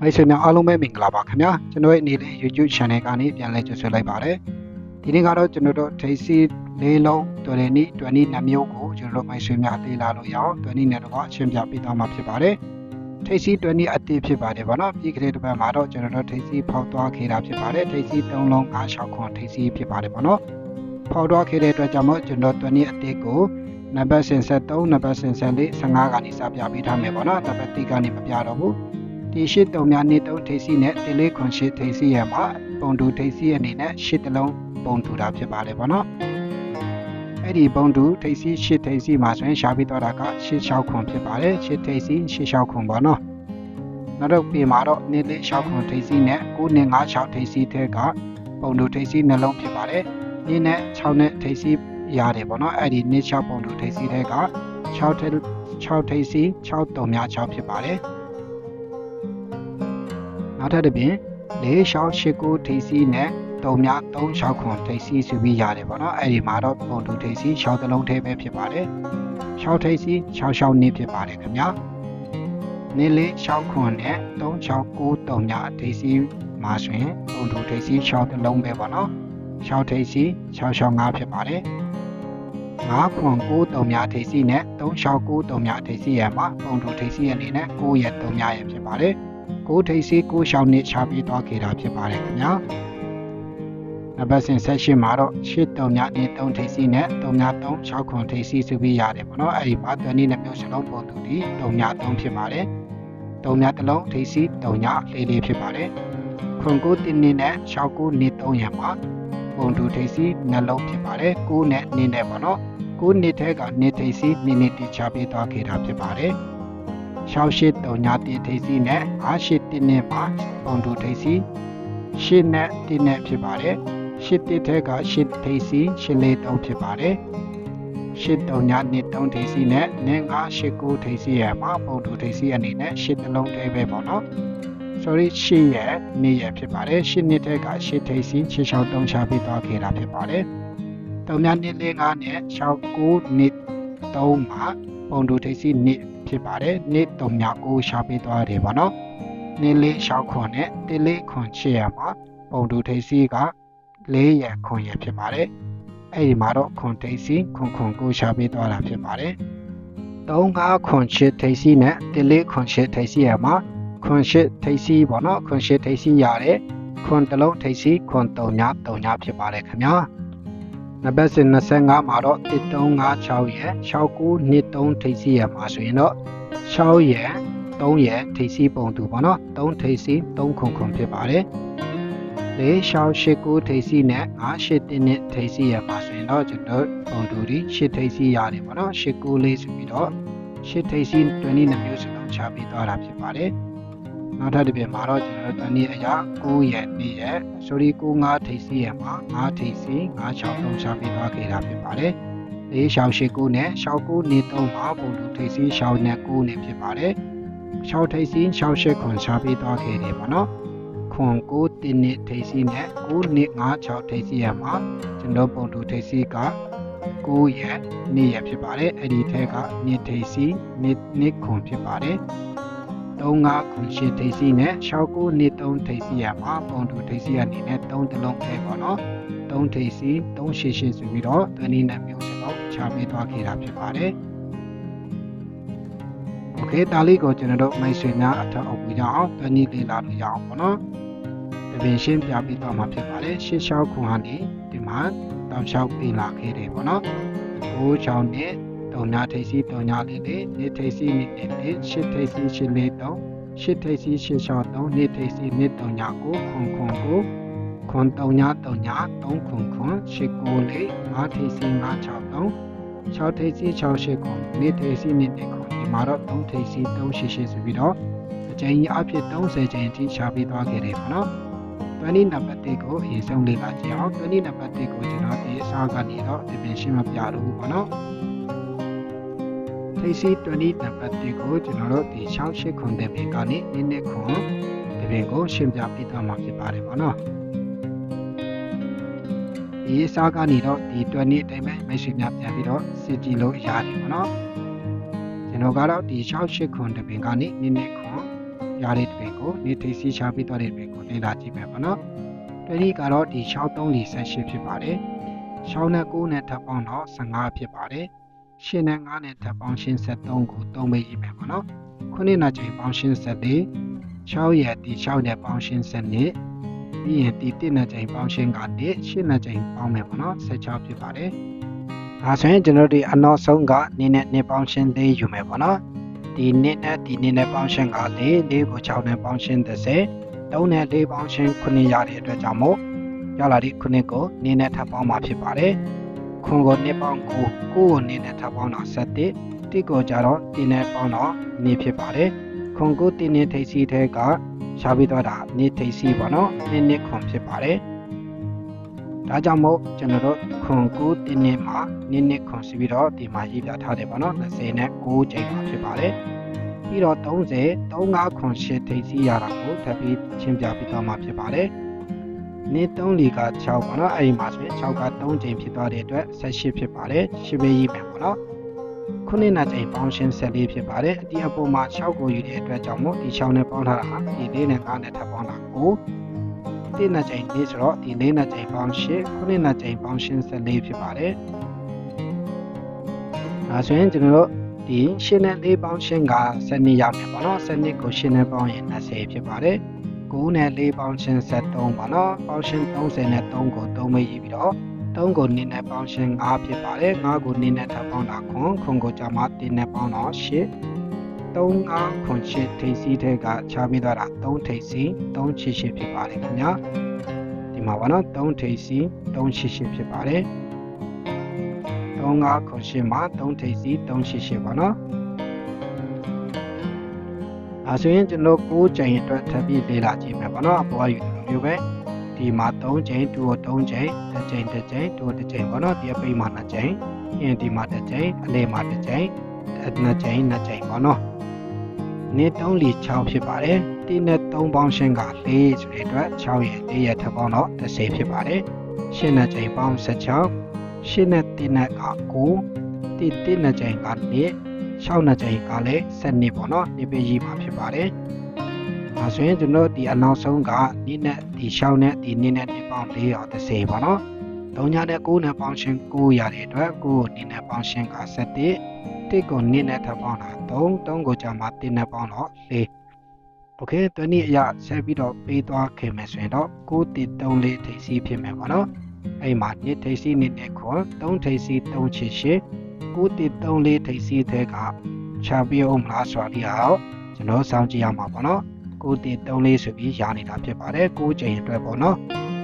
မိတ်ဆွေများအားလုံးပဲမင်္ဂလာပါခင်ဗျာကျွန်တော်ရဲ့အနေနဲ့ YouTube Channel ကနေပြန်လဲကြိုဆိုလိုက်ပါတယ်ဒီနေ့ကတော့ကျွန်တော်တို့ထိပ်စီလေးလုံးတွယ်နီတွယ်နီနှမျိုးကိုကျွန်တော်တို့မိတ်ဆွေများသိလာလို့ရအောင်တွယ်နီနဲ့တော့အရှင်းပြပေးသွားမှာဖြစ်ပါတယ်ထိပ်စီတွယ်နီအတိဖြစ်ပါတယ်ဗောနော်ပြီးကြတဲ့တစ်ပတ်မှာတော့ကျွန်တော်တို့ထိပ်စီဖောက်သွားခဲ့တာဖြစ်ပါတယ်ထိပ်စီ၃လုံး၅၆ခွန်ထိပ်စီဖြစ်ပါတယ်ဗောနော်ဖောက်သွားခဲ့တဲ့အတွက်ကြောင့်မို့ကျွန်တော်တွယ်နီအတိကိုနံပါတ်စင်ဆက်3နံပါတ်စင်ဆက်4 15ကနေစပြပေးထားမယ်ဗောနော်နံပါတ်3ကနေမပြတော့ဘူး ဒီရှစ်တုံများနေတုံးထိပ်စီနဲ့တေလေးခွန်ရှစ်ထိပ်စီရမှာပုံတူထိပ်စီအနေနဲ့ရှစ်တလုံးပုံတူတာဖြစ်ပါတယ်ဗောနော်အဲ့ဒီပုံတူထိပ်စီရှစ်ထိပ်စီမှာဆိုရင်ရှာပြီးတော့တာကရှစ်လျှောက်ခွန်ဖြစ်ပါတယ်ရှစ်ထိပ်စီရှစ်လျှောက်ခွန်ဗောနော်နောက်တော့ပြင်မှာတော့နေလေးလျှောက်ခွန်ထိပ်စီနဲ့9နဲ့5 6ထိပ်စီထဲကပုံတူထိပ်စီနှလုံးဖြစ်ပါတယ်နေနဲ့6နဲ့ထိပ်စီရတယ်ဗောနော်အဲ့ဒီနေ6ပုံတူထိပ်စီထဲက6ထိပ်6ထိပ်စီ6တုံများ6ဖြစ်ပါတယ် နောက်ထပ်တစ်ပြင်၄ရှောင်း၈ကိုထိပ်စီးနဲ့တုံမြ၃ရှောက်ခွန်ထိပ်စီးဆိုပြီးရတယ်ပေါ့နော်အဲ့ဒီမှာတော့ပုံတူထိပ်စီးရှောက်တစ်လုံးထဲပဲဖြစ်ပါတယ်ရှောက်ထိပ်စီး6ရှောက်နည်းဖြစ်ပါတယ်ခင်ဗျာနည်းလေးရှောက်ခွန်နဲ့3ရှောက်9တုံမြထိပ်စီးမှာဆိုရင်ပုံတူထိပ်စီးရှောက်တစ်လုံးပဲပေါ့နော်ရှောက်ထိပ်စီး6ရှောက်9ဖြစ်ပါတယ်9ခွန်9တုံမြထိပ်စီးနဲ့3ရှောက်9တုံမြထိပ်စီးရမှာပုံတူထိပ်စီးအနေနဲ့9ရက်တုံမြရဖြစ်ပါတယ် ကိုထိပ်စီးကိုရှောင်းနဲ့ချပြီးသွားခဲ့တာဖြစ်ပါတယ်ခင်ဗျာနံပါတ်စဉ်ဆက်ရှိမှာတော့ရှစ်တုံညနေ3ထိပ်စီးနဲ့တုံည3 6ခွန်ထိပ်စီးဆိုပြီးရတယ်ပေါ့နော်အဲ့ဒီမှာတွန်းနေနဲ့မျိုးစလုံးပုံတူဒီတုံည3ဖြစ်ပါတယ်တုံညတစ်လုံးထိပ်စီးတုံညလေးလေးဖြစ်ပါတယ်ခွန်ကိုတင်းနေနဲ့6ကိုနေ3ရံမှာပုံတူထိပ်စီးနှလုံးဖြစ်ပါတယ်9နဲ့နေနဲ့ပေါ့နော်9နှစ်ထဲကနေထိပ်စီးနေနေတိချပြီးသွားခဲ့တာဖြစ်ပါတယ် ရှောက်ရှိတုံညာတီထိပ်စီနဲ့အားရှိတင်းနဲ့ပါပုံတူထိပ်စီရှစ်နဲ့တင်းနဲ့ဖြစ်ပါတယ်ရှစ်တစ်ထဲကရှစ်ထိပ်စီရှစ်လေးတုံးဖြစ်ပါတယ်ရှစ်တုံညာနှစ်တုံးထိပ်စီနဲ့နင်းငါရှစ်ကိုထိပ်စီရမှာပုံတူထိပ်စီအနေနဲ့ရှစ်တလုံးထဲပဲပေါ့နော် sorry ရှစ်ရဲ့နေ့ရဖြစ်ပါတယ်ရှစ်နှစ်ထဲကရှစ်ထိပ်စီရှစ်ချောင်းတုံးချပြီးသွားခဲ့တာဖြစ်ပါတယ်တုံညာနှစ်လေးငါနဲ့ရှောက်ကိုနှစ်တုံးမှာပုံတူထိပ်စီနှစ် ဖြစ်ပါတယ်နေ့တုံညာကိုရှာပေးသွားတယ်ဗောနော်နေ့လေးရှောက်ခွန်နဲ့တေလေးခွန်ချစ်ရမှာပုံတူထိပ်စီကလေးရခွန်ရဖြစ်ပါတယ်အဲ့ဒီမှာတော့ခွန်ထိပ်စီခွန်ခွန်ကိုရှာပေးသွားတာဖြစ်ပါတယ်သုံးငါခွန်ချစ်ထိပ်စီနဲ့တေလေးခွန်ချစ်ထိပ်စီရမှာခွန်ချစ်ထိပ်စီဗောနော်ခွန်ချစ်ထိပ်စီရတယ်ခွန်တလုံးထိပ်စီခွန်တုံညာတုံညာဖြစ်ပါတယ်ခင်ဗျာ နံပါတ်စဉ်25မှာတော့1356ရယ်69နှစ်3ထိပ်စီရမှာဆိုရင်တော့6ရယ်3ရယ်ထိပ်စီပုံတူပေါ့နော်3ထိပ်စီ3ခုခုဖြစ်ပါတယ်၄689ထိပ်စီနဲ့58တင်းနဲ့ထိပ်စီရမှာဆိုရင်တော့ကျွန်တော်ပုံတူဒီ8ထိပ်စီရတယ်ပေါ့နော်89လေးဆိုပြီးတော့8ထိပ်စီ20နှစ်မျိုးစလုံးချပြီးသွားတာဖြစ်ပါတယ် နောက်ထပ်တစ်ပြင်မှာတော့ကျွန်တော်တို့တနည်းအရာ9ရက်2ရက် sorry 9 5ထိပ်စီရမှာ9ထိပ်စီ9 6လုံးချပြီးသွားခဲ့တာဖြစ်ပါတယ်။လေးရှောင်းရှိ9နဲ့ရှောင်း9နေ3မှာပုံတူထိပ်စီရှောင်းနဲ့9နဲ့ဖြစ်ပါတယ်။ရှောင်းထိပ်စီရှောင်းရှိခွန်ချပြီးသွားခဲ့တယ်ပေါ့နော်။ခွန်9တင်းနေထိပ်စီနဲ့9နေ9 6ထိပ်စီရမှာကျွန်တော်ပုံတူထိပ်စီက9ရက်နေ့ရက်ဖြစ်ပါတယ်။အဲ့ဒီထဲကနေ့ထိပ်စီနေ့နေ့ခွန်ဖြစ်ပါတယ်။ 35ခုရှိထိပ်စီနဲ့69နှစ်3ထိပ်စီရမှာပုံတူထိပ်စီအနေနဲ့3တလုံးပဲပေါ့နော်3ထိပ်စီ388ဆိုပြီးတော့တနည်းနဲ့မျိုးစတော့ချပေးသွားခဲ့တာဖြစ်ပါတယ်โอเคဒါလေးကိုကျွန်တော်တို့မိတ်ဆွေများအထက်အုပ်ပြကြအောင်တနည်းလေးလာလို့ရအောင်ပေါ့နော်တပင်ရှင်းပြပြီးတော့မှာဖြစ်ပါတယ်ရှစ်လျှောက်ခုဟာနေဒီမှာတောက်လျှောက်ပြင်လာခဲ့တယ်ပေါ့နော်9ချောင်းနဲ့ တုံညာထိပ်စီတုံညာလေးလေးနေထိပ်စီနေနေလေးရှစ်ထိပ်စီရှစ်လေးတုံရှစ်ထိပ်စီရှစ်ချောင်းတုံနေထိပ်စီနေတုံညာကိုခွန်ခွန်ကိုခွန်တုံညာတုံညာတုံခွန်ခွန်ရှစ်ကိုလေးငါးထိပ်စီငါးချောင်းတုံ6ထိပ်စီ6ရှစ်ခွန်နေထိပ်စီနေနေခွန်ဒီမှာတော့3ထိပ်စီ3ရှစ်ရှစ်ဆိုပြီးတော့အကျဉ်းကြီးအဖြစ်30ကျင်းအထိရှာပြီးသွားခဲ့တယ်ပေါ့နော်20နံပါတ်1ကိုအရင်ဆုံးလေ့လာကြည့်အောင်20နံပါတ်1ကိုကျွန်တော်ဒီအစားကနေတော့ဒီပြင်ရှင်းမပြတော့ဘူးပေါ့နော် ထိပ်စီ20နံပါတ်1ကိုကျွန်တော်တို့ဒီ68ခွန်တဲ့ပြင်ကနေနည်းနည်းခွန်ဒီပြင်ကိုရှင်းပြပေးသွားမှာဖြစ်ပါတယ်ပေါ့နော်ဒီအစားကနေတော့ဒီ20အတိုင်းပဲမိတ်ဆွေများပြန်ပြီးတော့စစ်ကြည့်လို့ရတယ်ပေါ့နော်ကျွန်တော်ကတော့ဒီ68ခွန်တဲ့ပြင်ကနေနည်းနည်းခွန်ရတဲ့တဲ့ပြင်ကိုကိုနေထိပ်စီးချပြီးသွားတဲ့တွင်ကိုလေ့လာကြည့်မယ်ပေါ့နော်တွဲကတော့ဒီ6 3 4 18ဖြစ်ပါတယ်6နဲ့9နဲ့ထပ်ပေါင်းတော့15ဖြစ်ပါတယ် 8နဲ့9နဲ့ထပ်ပေါင်းရှင်း73ကို3ပဲရေးမယ်ပေါ့နော်ခုနှစ်နဲ့ချိန်ပေါင်းရှင်း74 6ရက်ဒီ6နဲ့ပေါင်းရှင်း7နှစ်ပြီးရင်ဒီ1နဲ့ချိန်ပေါင်းရှင်းကနေ8နဲ့ချိန်ပေါင်းမယ်ပေါ့နော်16ဖြစ်ပါတယ်ဒါဆိုရင်ကျွန်တော်တို့ဒီအနောက်ဆုံးကနင်းနဲ့နှစ်ပေါင်းရှင်းသေးယူမယ်ပေါ့နော်ဒီနှစ်နဲ့ဒီနှစ်နဲ့ပေါင်းရှင်းက4 4ကို6နဲ့ပေါင်းရှင်း30 3နဲ့4ပေါင်းရှင်း9ရတဲ့အတွက်ကြောင့်မို့ရလာဒီ9ကိုနင်းနဲ့ထပ်ပေါင်းမှာဖြစ်ပါတယ် ခွန်ကိုနှစ်ပေါင်း9 9ကိုနင်းနဲ့ထပ်ပေါင်းတော့7တိကိုကြတော့တင်းနဲ့ပေါင်းတော့နေဖြစ်ပါတယ်ခွန်ကိုတင်းနဲ့ထိပ်စီထဲကရှားပြီးတော့တာနေထိပ်စီပေါ့နော်နင်းနစ်ခွန်ဖြစ်ပါတယ်ဒါကြောင့်မို့ကျွန်တော်တို့ခွန်ကိုတင်းနဲ့မှာနင်းနစ်ခွန်စီပြီးတော့ဒီမှာရေးပြထားတယ်ပေါ့နော်20နဲ့9ချိန်မှာဖြစ်ပါတယ်ပြီးတော့30 35ခွန်8ထိပ်စီရတာကိုထပ်ပြီးချင်းပြပြီးတော့မှာဖြစ်ပါတယ် နေ3လီက6ပေါ့နော်အဲ့ဒီမှာဆိုရင်6က3ချိန်ဖြစ်သွားတဲ့အတွက်18ဖြစ်ပါတယ်ရှင်းပေးရေးမယ်ပေါ့နော်ခုနှစ်နာချိန်ပေါင်းရှင်း14ဖြစ်ပါတယ်အဒီအပေါ်မှာ6ကိုယူတဲ့အတွက်ကြောင့်မို့ဒီ6နဲ့ပေါင်းထားတာဟာဒီ4နဲ့5နဲ့ထပ်ပေါင်းတာကိုဒီနှစ်ချိန်၄ဆိုတော့ဒီ၄နှစ်ချိန်ပေါင်း8ခုနှစ်နှစ်ချိန်ပေါင်းရှင်း14ဖြစ်ပါတယ်ဒါဆိုရင်ကျွန်တော်တို့ဒီရှင်းနဲ့၄ပေါင်းရှင်းက7နှစ်ရမယ်ပေါ့နော်7နှစ်ကိုရှင်းနဲ့ပေါင်းရင်20ဖြစ်ပါတယ် 9နဲ့4ပေါင်းရှင်း73ပေါ့နော်ပေါင်းရှင်း30နဲ့3ကို3ပဲရေးပြီးတော့3ကို2နဲ့ပေါင်းရှင်း5ဖြစ်ပါတယ်5ကို2နဲ့ထပ်ပေါင်းတာခွန်ခွန်ကိုကြမှာ1နဲ့ပေါင်းတော့8 3 5ခွန်8ထိပ်စီးထဲကချပြီးသွားတာ3ထိပ်စီး3ချစ်8ဖြစ်ပါတယ်ခင်ဗျာဒီမှာပါနော်3ထိပ်စီး3ချစ်8ဖြစ်ပါတယ်3 5ခွန်8မှာ3ထိပ်စီး3ချစ်8ပါနော် အဲဆိုရင်ကျွန်တော်9ချိန်အတွက်ထပ်ပြီးလေ့လာကြည့်မယ်ပေါ့နော်အပေါ်ယူလိုမျိုးပဲဒီမှာ3ချိန်2ကို3ချိန်တစ်ချိန်တစ်ချိန်2ကိုတစ်ချိန်ပေါ့နော်ဒီအပိတ်မှာ2ချိန်ရင်ဒီမှာတစ်ချိန်အလေမှာတစ်ချိန်နှစ်ချိန်နှစ်ချိန်ပေါ့နော်နေ့3လီ6ဖြစ်ပါတယ်ဒီနဲ့3ပေါင်းရှင်းက4ဆိုတဲ့အတွက်6ရဲ့4ရဲ့ထပ်ပေါင်းတော့30ဖြစ်ပါတယ်ရှင်းတဲ့ချိန်ပေါင်း16ရှင်းတဲ့တင်းနဲ့က9တိတင်းတဲ့ချိန်ကနေ့ 6နှစ်ချိန်ကလည်း7နှစ်ပေါ့နော်နေပေးရေးမှာဖြစ်ပါတယ်။ဒါဆိုရင်ကျွန်တော်ဒီအနောက်ဆုံးကနေ့နဲ့ဒီ6နဲ့ဒီနေ့နဲ့နေ့ပေါင်း430ပေါ့နော်။3ညနဲ့9နဲ့ပေါင်းရှင်း9ရတဲ့အတွက်9ကိုနေ့နဲ့ပေါင်းရှင်းက7တစ်ကိုနေ့နဲ့ထပ်ပေါင်းတာ3 3ကိုကြာမှ1နဲ့ပေါင်းတော့4โอเคတွနည်းအရာဆက်ပြီးတော့ပေးသွားခင်မယ်ဆိုရင်တော့9တိ3လေးထိပ်စီးဖြစ်မယ်ပေါ့နော်။အဲ့မှာနေ့ထိပ်စီးနေ့နဲ့ခွန်3ထိပ်စီး3ချစ်ရှစ် 9တိ3လေးထိပ်စီးတဲ့ကချပြီးအောင်မလားဆိုတာဒီဟာကျွန်တော်စောင့်ကြည့်ရမှာပေါ့နော်9တိ3လေးဆိုပြီးရနေတာဖြစ်ပါတယ်9ချိန်အတွက်ပေါ့နော်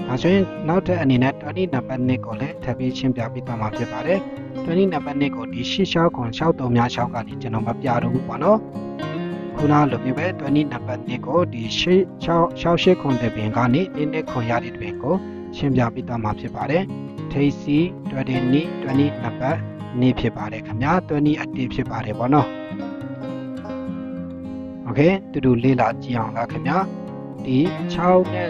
ဒါဆိုရင်နောက်ထပ်အနေနဲ့20နံပါတ်2ကိုလည်းထပ်ပြီးရှင်းပြပေးသွားမှာဖြစ်ပါတယ်20နံပါတ်2ကိုဒီရှစ်ရှောက်ခွန်63များ6ကနေကျွန်တော်မပြတော့ဘူးပေါ့နော်ခုနလိုမျိုးပဲ20နံပါတ်2ကိုဒီရှစ်6 68ခွန်တဲ့ပင်ကနေနည်းနည်းခွန်ရတဲ့တွင်ကိုရှင်းပြပေးသွားမှာဖြစ်ပါတယ်ထိပ်စီ20နီ20နံပါတ် နေ့ဖြစ်ပါတယ်ခင်ဗျာ20အတေဖြစ်ပါတယ်ဗောနော်โอเคတူတူလေးလာကြည့်အောင်လားခင်ဗျာဒီ6နဲ့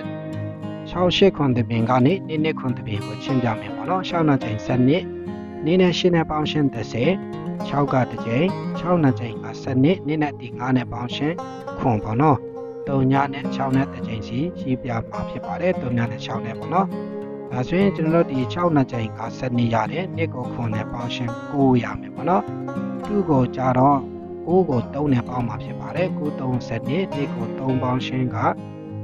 6 8ခွန်တပင်ကနေနေ့နေ့ခွန်တပင်ကိုရှင်းပြမယ်ဗောနော်6နှစ်ချိန်7နှစ်နေ့နဲ့8နဲ့ပေါင်းရှင်း30 6ကတစ်ချိန်6နှစ်ချိန်က7နှစ်နေ့နဲ့ဒီ9နဲ့ပေါင်းရှင်းခွန်ဗောနော်3ညနဲ့6နဲ့တစ်ချိန်စီရှိပြမှာဖြစ်ပါတယ်3ညနဲ့6နဲ့ဗောနော် ဒါဆိုရင်ကျွန်တော်တို့ဒီ6နှစ်ချိန်က7နှစ်ရတယ်နှစ်ကိုခွန်နဲ့ပေါင်းရှင်း9ရမယ်ပေါ့နော်သူ့ကိုကြတော့9ကို3နဲ့ပေါင်းမှာဖြစ်ပါတယ်9 3 7နှစ်နှစ်ကို3ပေါင်းရှင်းက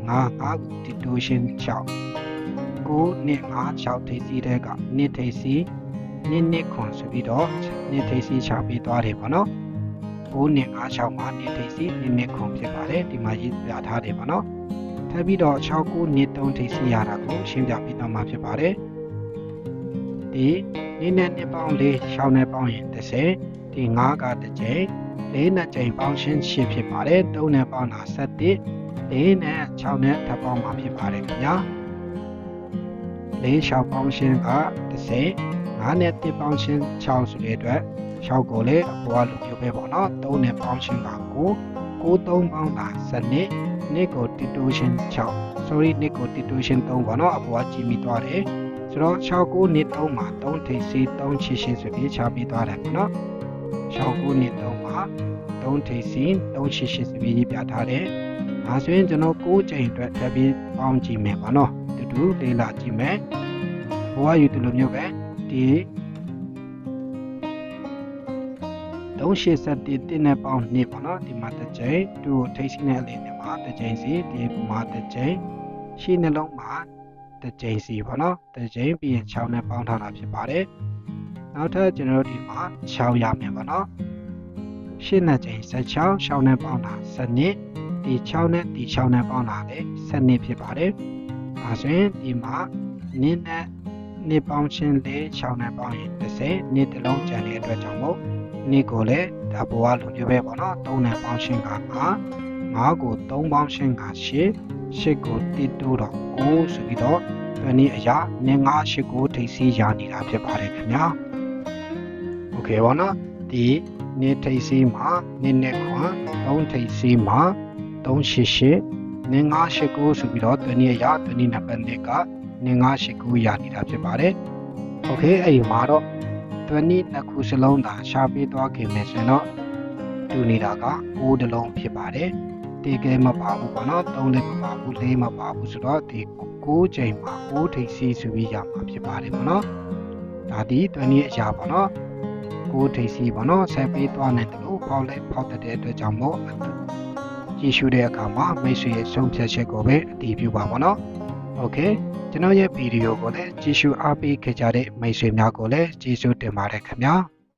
9 5ဒီတူရှင်း6 9နှစ်5 6ထိပ်စီးတဲ့ကနှစ်ထိပ်စီးနှစ်နှစ်ခွန်ဆိုပြီးတော့နှစ်ထိပ်စီးချပေးသွားတယ်ပေါ့နော်9နှစ်5 6မှာနှစ်ထိပ်စီးနှစ်နှစ်ခွန်ဖြစ်ပါတယ်ဒီမှာရေးပြထားတယ်ပေါ့နော် ထပ်ပြီးတော့6ခုနှစ်3ထိပ်စီရတာကိုရှင်းပြပြီးတော့မှာဖြစ်ပါတယ်။ဒီနေ့နဲ့နှစ်ပေါင်း၄6နဲ့ပေါင်းရင်30ဒီ9ကတစ်ကြိမ်၄နဲ့ကြိမ်ပေါင်းရှင်းရှင်းဖြစ်ပါတယ်။3နဲ့ပေါင်းတာ7 4နဲ့6နဲ့ထပ်ပေါင်းမှာဖြစ်ပါတယ်ခင်ဗျာ။၄6ပေါင်းရှင်းက30 9နဲ့1ပေါင်းရှင်း6ဆိုတဲ့အတွက်6ကိုလည်းအပေါ်ကလိုမျိုးပဲပေါ့နော်3နဲ့ပေါင်းရှင်းက9 9 3ပေါင်းတာ7 နှစ်နှစ်ကိုတီတိုရှင်6 sorry နှစ်ကိုတီတိုရှင်3ပေါ့နော်အပေါ်ကကြည့်မိသွားတယ်ဆိုတော့6 9နှစ်3မှာ3ထိပ်စီ3ချီရှင်ဆိုပြီးချပြီးသွားတယ်ပေါ့နော်6 9နှစ်3မှာ3ထိပ်စီ3ချီရှင်ဆိုပြီးပြထားတယ်ဒါဒါဆိုရင်ကျွန်တော်6ချိန်အတွက်ထပ်ပြီးပေါင်းကြည့်မယ်ပါနော်တူတူလေးလာကြည့်မယ်ဘဝယူဒီလိုမျိုးပဲဒီ 381တင်းနဲ့ပေါင်း2ပေါ့နော်ဒီမှာတစ်ချိန်တူကိုထိတ်စီနဲ့အလေးနဲ့မှာတစ်ချိန်စီဒီမှာတစ်ချိန်ရှင်းနှလုံးမှာတစ်ချိန်စီပေါ့နော်တစ်ချိန်ပြီးရင်6နဲ့ပေါင်းထားတာဖြစ်ပါတယ်နောက်ထပ်ကျွန်တော်တို့ဒီမှာ6ရမယ်ပေါ့နော်ရှင်းနဲ့ချိန်16 6နဲ့ပေါင်းတာ7ဒီ6နဲ့ဒီ6နဲ့ပေါင်းတာလည်း7ဖြစ်ပါတယ်အဲဆိုရင်ဒီမှာနင်းနဲ့နှစ်ပေါင်းချင်းလေး6နဲ့ပေါင်းရင်30နှစ်တစ်လုံးကျန်တဲ့အတွက်ကြောင့်မို့ နှစ်ကိုလည်းဒါဘဝလိုမျိုးပဲပေါ့နော်3နဲ့ပေါင်းချင်းက9 9ကို3ပေါင်းချင်းက8 8ကို1တိုးတော့9ဆိုပြီးတော့ဒီနေ့အရာနင်း9 8ကိုထိပ်စီးရနေတာဖြစ်ပါတယ်ခင်ဗျာโอเคပါနော်ဒီနှစ်ထိပ်စီးမှာနှစ်နဲ့ခွန်3ထိပ်စီးမှာ388နင်း9 8ကိုဆိုပြီးတော့ဒီနေ့အရာဒီနေ့နံပါတ်1ကနင်း9 8ကိုရနေတာဖြစ်ပါတယ်โอเคအဲ့ဒီမှာတော့ ဒီနေ့နှစ်ခုစလုံးသာရှာပေးသွားခင်မယ်ဆိုရင်တော့တူနေတာက9တလုံးဖြစ်ပါတယ် တေကဲမပါဘူးပေါ့နော်3လည်းမပါဘူး4မပါဘူးဆိုတော့ဒီ6ချိန်မှာ6ထိပ်စီးဆိုပြီးရမှာဖြစ်ပါတယ်ပေါ့နော်ဒါဒီတွနည်းအရာပေါ့နော်6ထိပ်စီးပေါ့နော်ဆက်ပေးသွားနိုင်တယ်လို့ဖောက်လိုက်ဖောက်တဲ့အတွက်ကြောင့်မို့ကြည့်ရှုတဲ့အခါမှာမိတ်ဆွေရဲ့ဆုံးဖြတ်ချက်ကိုပဲအတည်ပြုပါပေါ့နော်โอเค ကျွန်တော်ရဲ့ဗီဒီယိုကိုလည်းကြည့်ရှုအားပေးခဲ့ကြတဲ့မိတ်ဆွေများကိုလည်းကျေးဇူးတင်ပါတယ်ခင်ဗျာ